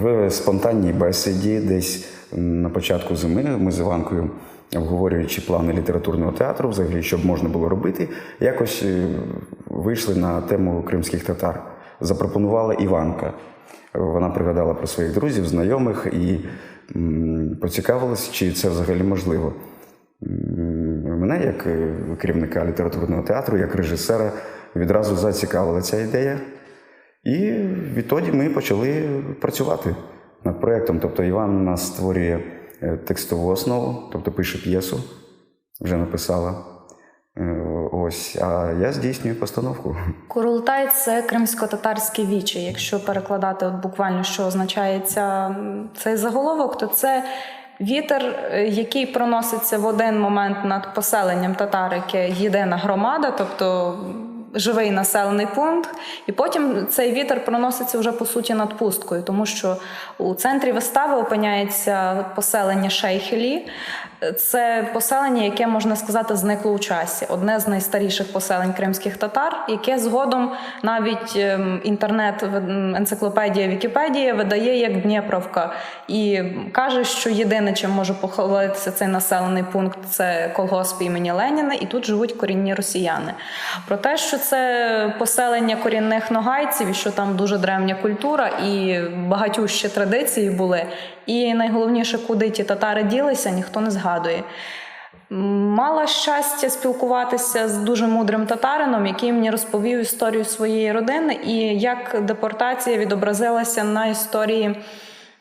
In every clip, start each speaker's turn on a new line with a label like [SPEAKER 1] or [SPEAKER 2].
[SPEAKER 1] В спонтанній бесіді, десь на початку зими, ми з Іванкою, обговорюючи плани літературного театру, взагалі, що б можна було робити, якось е, вийшли на тему кримських татар. Запропонувала Іванка. Вона пригадала про своїх друзів, знайомих і поцікавилась, чи це взагалі можливо. Мене, як е, керівника літературного театру, як режисера, відразу зацікавила ця ідея. І відтоді ми почали працювати над проєктом. Тобто Іван нас створює е, текстову основу, тобто пише п'єсу, вже написала. Е, Ось, а я здійснюю постановку.
[SPEAKER 2] Курултай це кримсько-татарське віче. Якщо перекладати от буквально, що означає ця, цей заголовок, то це вітер, е, який проноситься в один момент над поселенням татар, яке єдина громада, тобто живий населений пункт, і потім цей вітер проноситься вже по суті над пусткою, тому що у центрі вистави опиняється поселення Шейхелі. Це поселення, яке можна сказати зникло у часі. Одне з найстаріших поселень кримських татар, яке згодом навіть ем, інтернет, енциклопедія Вікіпедія видає як Дніпровка і каже, що єдине, чим може похвалитися цей населений пункт, це колгосп імені Леніна, і тут живуть корінні росіяни. Про те, що це поселення корінних ногайців, і що там дуже древня культура і багатющі традиції були. І найголовніше, куди ті татари ділися, ніхто не згадує. Мала щастя спілкуватися з дуже мудрим татарином, який мені розповів історію своєї родини і як депортація відобразилася на історії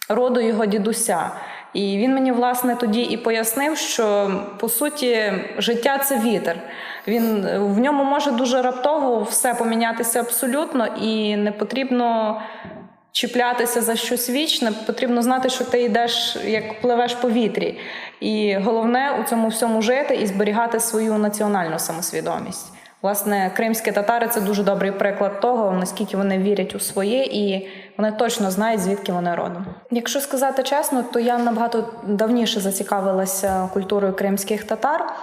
[SPEAKER 2] роду його дідуся. І він мені власне тоді і пояснив, що по суті життя це вітер. Він в ньому може дуже раптово все помінятися абсолютно, і не потрібно чіплятися за щось вічне. Потрібно знати, що ти йдеш як пливеш по вітрі. І головне у цьому всьому жити і зберігати свою національну самосвідомість. Власне, кримські татари це дуже добрий приклад того, наскільки вони вірять у своє, і вони точно знають, звідки вони родом. Якщо сказати чесно, то я набагато давніше зацікавилася культурою кримських татар.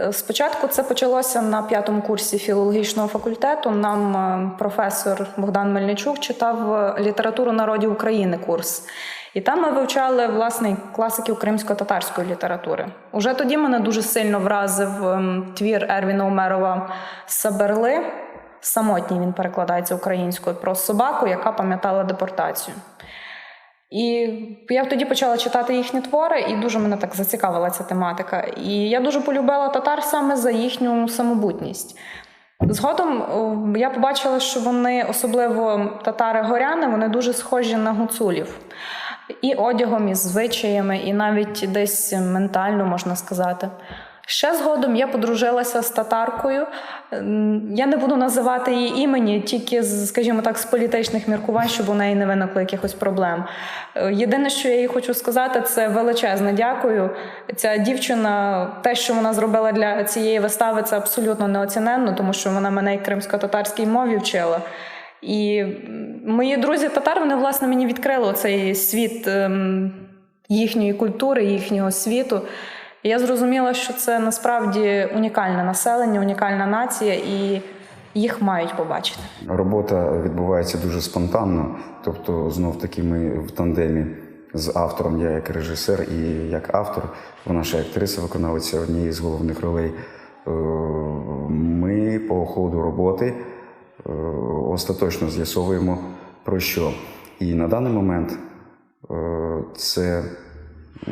[SPEAKER 2] Е, Спочатку це почалося на п'ятому курсі філологічного факультету. Нам е, професор Богдан Мельничук читав е, літературу народів України курс. І там ми вивчали власне класиків кримсько-татарської літератури. Уже тоді мене дуже сильно вразив ем, твір Ервіна Умерова Саберли. Самотній він перекладається українською про собаку, яка пам'ятала депортацію. І я тоді почала читати їхні твори, і дуже мене так зацікавила ця тематика. І я дуже полюбила татар саме за їхню самобутність. Згодом я побачила, що вони, особливо татари-горяни, вони дуже схожі на гуцулів. І одягом, і звичаями, і навіть десь ментально можна сказати. Ще згодом я подружилася з татаркою. Я не буду називати її імені, тільки скажімо так, з політичних міркувань, щоб у неї не виникло якихось проблем. Е, Єдине, що я їй хочу сказати, це величезне дякую. Ця дівчина, те, що вона зробила для цієї вистави, це абсолютно неоціненно, тому що вона мене і кримсько-татарській мові вчила. І мої друзі татар, вони власне мені відкрили цей світ ем, їхньої культури, їхнього світу. І я зрозуміла, що це насправді унікальне населення, унікальна нація, і їх мають побачити.
[SPEAKER 1] Робота відбувається дуже спонтанно, тобто знов таки ми в тандемі з автором, я як режисер і як автор, вона ще актриса, виконавиця однієї з головних ролей. Е, Ми по ходу роботи е, остаточно з'ясовуємо про що. І на даний момент е, це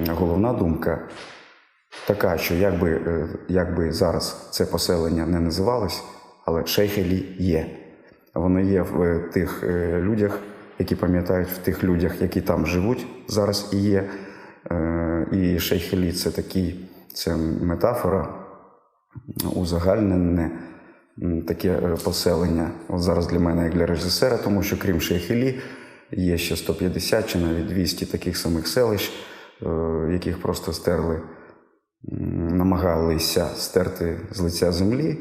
[SPEAKER 1] головна думка така, що якби, е, якби зараз це поселення не називалось, але Шейхелі є. Воно є в е, тих е, людях, які пам'ятають в тих людях, які там живуть зараз і є. І Шейхелі це такий, це метафора, узагальнене таке поселення. От зараз для мене, як для режисера, тому що крім Шейхелі, є ще 150 чи навіть 200 таких самих селищ, яких просто стерли намагалися стерти з лиця землі.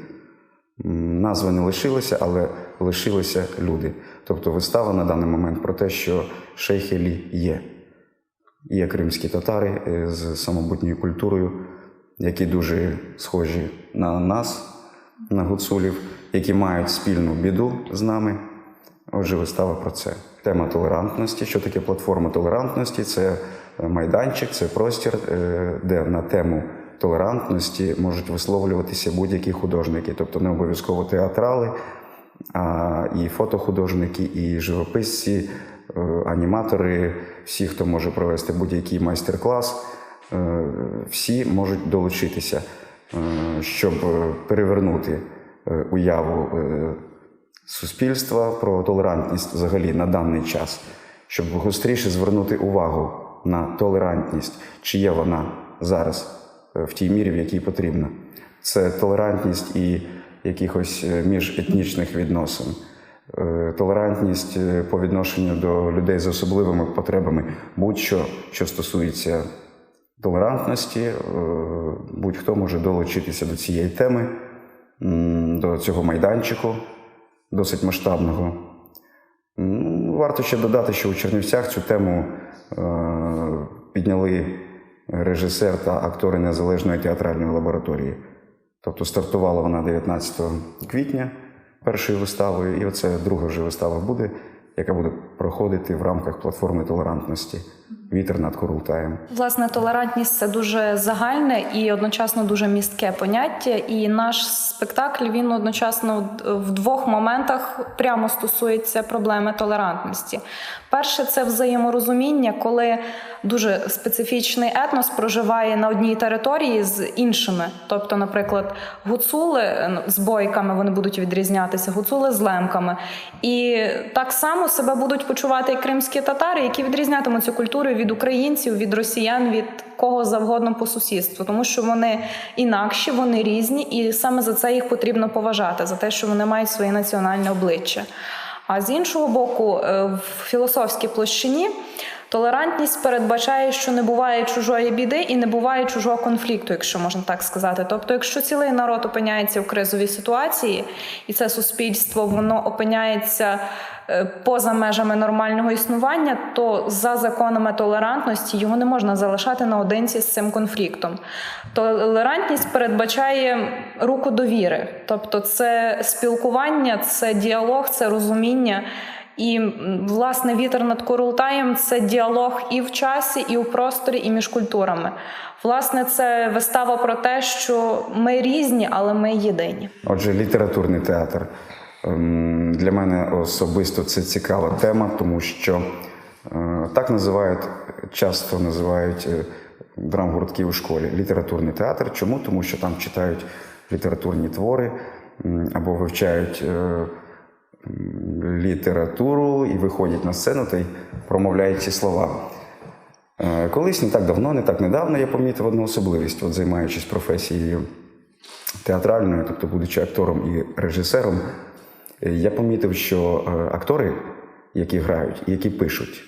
[SPEAKER 1] М, Назви не лишилися, але лишилися люди. Тобто вистава на даний момент про те, що шейхелі є. Є кримські татари е, з самобутньою культурою, які дуже схожі на нас, на гуцулів, які мають спільну біду з нами. Отже, вистава про це. тема толерантності. Що таке платформа толерантності? Це майданчик, це простір, е, де на тему толерантності можуть висловлюватися будь-які художники, тобто не обов'язково театрали, а і фотохудожники, і живописці, е, аніматори, всі, хто може провести будь-який майстер-клас, е, всі можуть долучитися, щоб перевернути уяву суспільства про толерантність взагалі на даний час, щоб гостріше звернути увагу на толерантність, чи є вона зараз е, в тій мірі, в якій потрібна. Це толерантність і якихось е, міжетнічних відносин, е, толерантність по відношенню до людей з особливими потребами, будь-що, що стосується толерантності, будь-хто може долучитися до цієї теми, до цього майданчику досить масштабного. Ну, Варто ще додати, що у Чернівцях цю тему підняли режисер та актори Незалежної театральної лабораторії. Тобто стартувала вона 19 квітня першою виставою, і оце друга вже вистава буде, яка буде проходити в рамках платформи толерантності Вітер над Курултаєм.
[SPEAKER 2] Власне, толерантність це дуже загальне і одночасно дуже містке поняття. І наш спектакль він одночасно в двох моментах прямо стосується проблеми толерантності. Перше, це взаєморозуміння, коли дуже специфічний етнос проживає на одній території з іншими. Тобто, наприклад, гуцули ну, з бойками вони будуть відрізнятися, гуцули з лемками. І так само себе будуть почувати і кримські татари, які відрізнятимуть цю культуру від українців, від росіян, від кого завгодно по сусідству, тому що вони інакші, вони різні, і саме за це їх потрібно поважати, за те, що вони мають своє національне обличчя. А з іншого боку, е, в філософській площині толерантність передбачає, що не буває чужої біди і не буває чужого конфлікту, якщо можна так сказати. Тобто, якщо цілий народ опиняється в кризовій ситуації, і це суспільство воно опиняється е, поза межами нормального існування, то за законами толерантності його не можна залишати наодинці з цим конфліктом. Толерантність передбачає руку довіри, тобто це спілкування, це діалог, це розуміння. І власне вітер над Курултаєм це діалог і в часі, і у просторі, і між культурами. Власне, це вистава про те, що ми різні, але ми єдині.
[SPEAKER 1] Отже, літературний театр. Ем, Для мене особисто це цікава тема, тому що е, так називають, часто називають е, драмгуртки у школі. Літературний театр. Чому? Тому що там читають літературні твори або вивчають е, літературу і виходять на сцену та й промовляють ці слова. Е, Колись не так давно, не так недавно я помітив одну особливість, от займаючись професією театральною, тобто будучи актором і режисером, е, я помітив, що е, актори, які грають, які пишуть,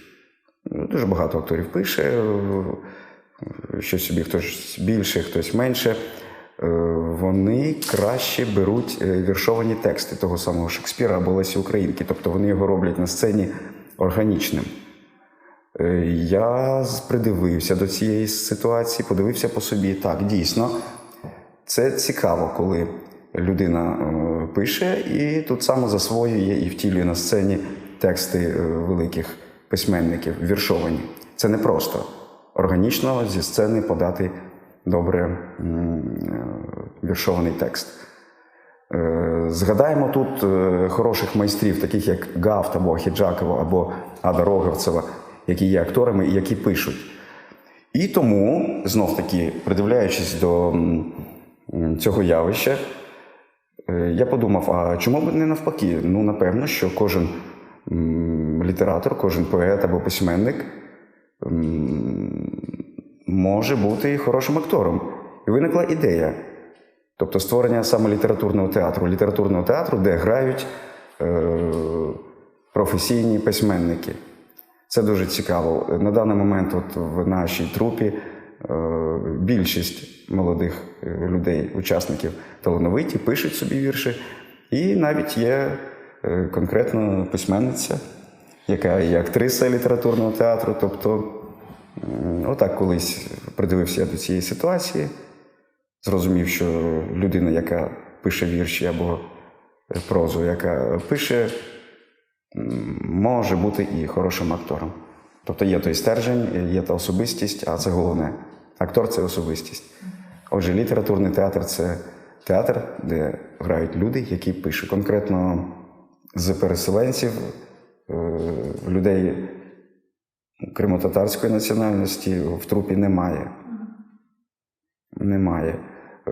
[SPEAKER 1] ну, дуже багато акторів пише, щось собі хтось більше, хтось менше. Е, Вони краще беруть е, віршовані тексти того самого Шекспіра або Лесі Українки, тобто вони його роблять на сцені органічним. Е, Я придивився до цієї ситуації, подивився по собі. Так, дійсно, це цікаво, коли людина пише і тут само засвоює і втілює на сцені тексти великих письменників, віршовані. Це не просто органічно зі сцени подати добре е, віршований текст. Е, Згадаємо тут е, хороших майстрів, таких як Гафт або Хіджакова, або Ада Рогавцева, які є акторами і які пишуть. І тому, знов таки, придивляючись до цього явища, я подумав: а чому б не навпаки? Ну, напевно, що кожен літератор, кожен поет або письменник може бути хорошим актором. І виникла ідея. Тобто створення саме літературного театру, літературного театру, де грають е, професійні письменники. Це дуже цікаво. На даний момент, от в нашій трупі, е, більшість молодих е, людей, учасників талановиті, пишуть собі вірші, і навіть є е, конкретно письменниця, яка є актриса літературного театру. Тобто, отак колись придивився я до цієї ситуації зрозумів, що людина, яка пише вірші або прозу, яка пише може бути і хорошим актором. Тобто є той стержень, є та особистість, а це головне. Актор це особистість. Отже, літературний театр це театр, де грають люди, які пишуть. Конкретно з переселенців, е, людей кримсько-татарської національності в трупі немає. Немає.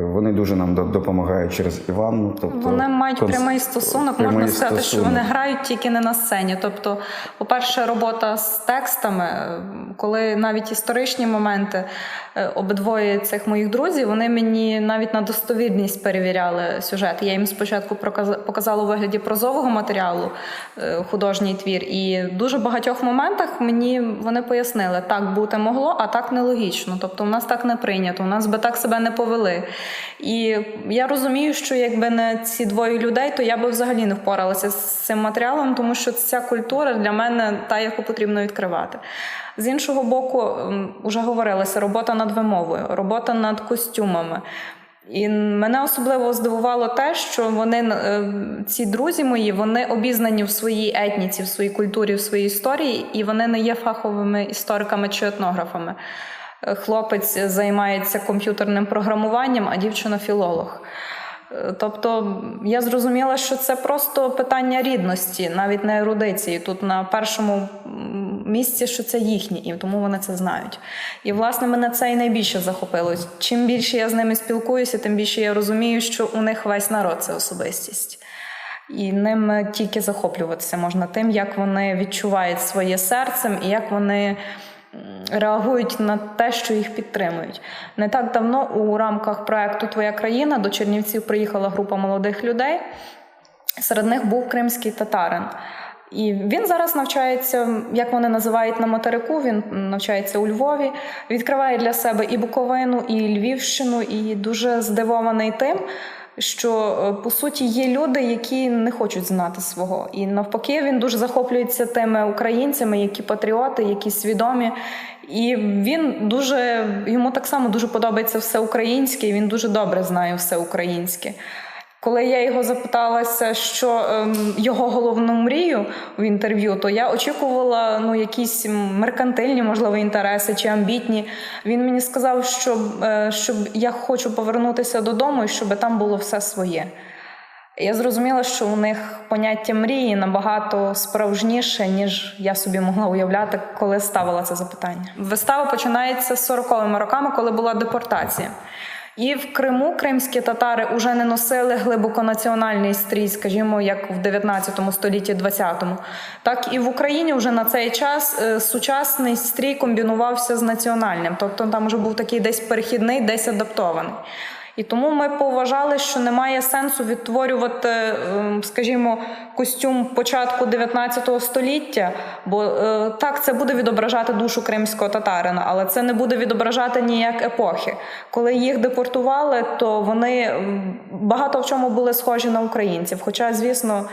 [SPEAKER 1] Вони дуже нам до- допомагають через Іванну. Тобто
[SPEAKER 2] Вони мають
[SPEAKER 1] конс-
[SPEAKER 2] прямий стосунок.
[SPEAKER 1] прямий
[SPEAKER 2] Можна сказати, що вони грають тільки не на сцені. Тобто, по-перше, робота з текстами, е, коли навіть історичні моменти е, обидвоє цих моїх друзів, вони мені навіть на достовірність перевіряли сюжет. Я їм спочатку показала у вигляді прозового матеріалу е, художній твір, і в дуже багатьох моментах мені вони пояснили, так бути могло, а так нелогічно. Тобто, у нас так не прийнято, у нас би так себе не повели. І я розумію, що якби не ці двоє людей, то я би взагалі не впоралася з цим матеріалом, тому що ця культура для мене та, яку потрібно відкривати. З іншого боку, м, уже говорилося, робота над вимовою, робота над костюмами. І мене особливо здивувало те, що вони е, ці друзі мої вони обізнані в своїй етніці, в своїй культурі, в своїй історії, і вони не є фаховими істориками чи етнографами. Хлопець займається комп'ютерним програмуванням, а дівчина філолог. Е, Тобто я зрозуміла, що це просто питання рідності, навіть не ерудиції. Тут на першому місці, що це їхні, і тому вони це знають. І власне мене це і найбільше захопило. Чим більше я з ними спілкуюся, тим більше я розумію, що у них весь народ це особистість. І ним тільки захоплюватися можна тим, як вони відчувають своє серцем і як вони реагують на те, що їх підтримують. Не так давно у рамках проекту Твоя країна до Чернівців приїхала група молодих людей. Серед них був кримський татарин. І він зараз навчається, як вони називають на материку. Він навчається у Львові, відкриває для себе і Буковину, і Львівщину, і дуже здивований тим, що е, по суті є люди, які не хочуть знати свого. І навпаки, він дуже захоплюється тими українцями, які патріоти, які свідомі. І він дуже йому так само дуже подобається все українське, і він дуже добре знає все українське. Коли я його запиталася, що ем, його головну мрію в інтерв'ю, то я очікувала ну, якісь меркантильні, можливо, інтереси чи амбітні. Він мені сказав, що, е, щоб я хочу повернутися додому і щоб там було все своє. Я зрозуміла, що у них поняття мрії набагато справжніше, ніж я собі могла уявляти, коли ставила це запитання. Вистава починається з 40-ми роками, коли була депортація. І в Криму кримські татари вже не носили глибоконаціональний стрій, скажімо, як в 19 столітті, 20-му. Так і в Україні вже на цей час е, сучасний стрій комбінувався з національним. Тобто там вже був такий десь перехідний, десь адаптований. І тому ми поважали, що немає сенсу відтворювати, ем, скажімо, костюм початку 19 століття, бо е, так це буде відображати душу кримського татарина, але це не буде відображати ніяк епохи. Коли їх депортували, то вони багато в чому були схожі на українців. Хоча, звісно,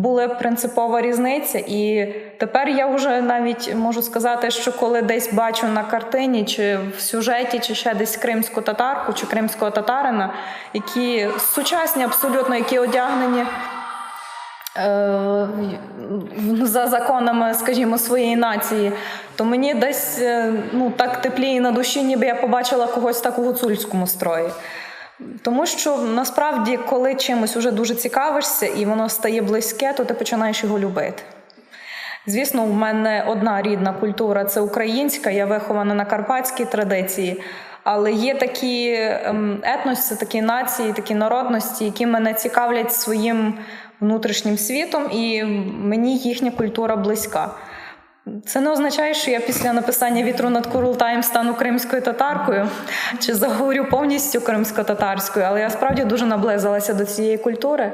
[SPEAKER 2] була принципова різниця, і тепер я вже навіть можу сказати, що коли десь бачу на картині, чи в сюжеті, чи ще десь кримську татарку, чи кримського татарина, які сучасні абсолютно, які одягнені. е, За законами, скажімо, своєї нації, то мені десь е, ну так тепліє на душі, ніби я побачила когось так у гуцульському строї. Тому що насправді, коли чимось уже дуже цікавишся і воно стає близьке, то ти починаєш його любити. Звісно, в мене одна рідна культура це українська, я вихована на карпатській традиції. Але є такі ем, етноси, такі нації, такі народності, які мене цікавлять своїм внутрішнім світом, і мені їхня культура близька. Це не означає, що я після написання вітру над Курултаєм стану кримською татаркою чи заговорю повністю кримсько-татарською, але я справді дуже наблизилася до цієї культури.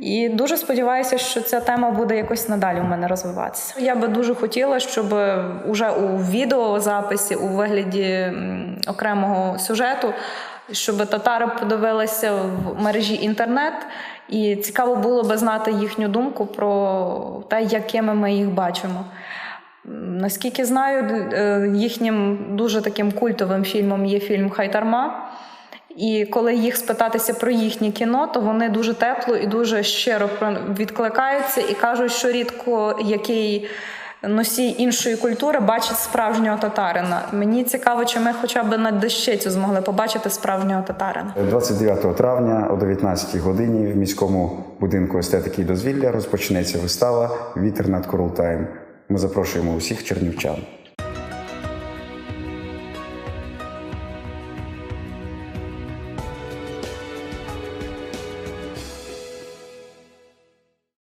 [SPEAKER 2] І дуже сподіваюся, що ця тема буде якось надалі у мене розвиватися. Я би дуже хотіла, щоб уже у відеозаписі, у вигляді окремого сюжету, щоб татари подивилися в мережі інтернет, і цікаво було би знати їхню думку про те, якими ми їх бачимо. Наскільки знаю, е, їхнім дуже таким культовим фільмом є фільм Хайтарма. І коли їх спитатися про їхнє кіно, то вони дуже тепло і дуже щиро відкликаються і кажуть, що рідко який носій іншої культури бачить справжнього татарина. Мені цікаво, чи ми хоча б на дещицю змогли побачити справжнього татарина.
[SPEAKER 1] 29 травня о 19 годині в міському будинку естетики і дозвілля розпочнеться вистава Вітер над Курултаєм. Ми запрошуємо усіх чернівчан.